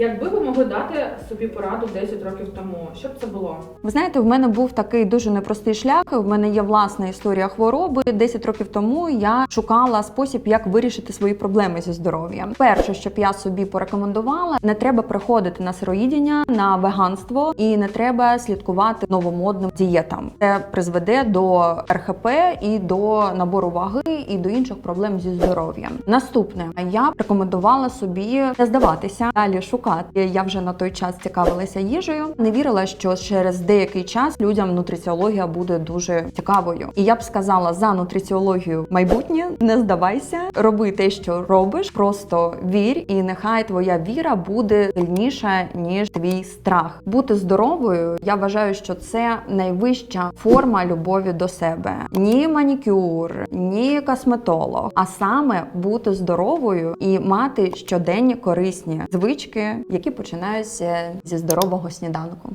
Якби ви могли дати собі пораду 10 років тому, що б це було? Ви знаєте, в мене був такий дуже непростий шлях. В мене є власна історія хвороби. 10 років тому я шукала спосіб, як вирішити свої проблеми зі здоров'ям. Перше, що б я собі порекомендувала, не треба приходити на сироїдіння, на веганство і не треба слідкувати новомодним дієтам. Це призведе до РХП і до набору ваги, і до інших проблем зі здоров'ям. Наступне я рекомендувала собі не здаватися, далі шукати. Я вже на той час цікавилася їжею. Не вірила, що через деякий час людям нутриціологія буде дуже цікавою. І я б сказала за нутриціологію майбутнє, не здавайся, роби те, що робиш, просто вір, і нехай твоя віра буде сильніша ніж твій страх. Бути здоровою, я вважаю, що це найвища форма любові до себе. Ні манікюр, ні косметолог, а саме бути здоровою і мати щоденні корисні звички, які починаються зі здорового сніданку.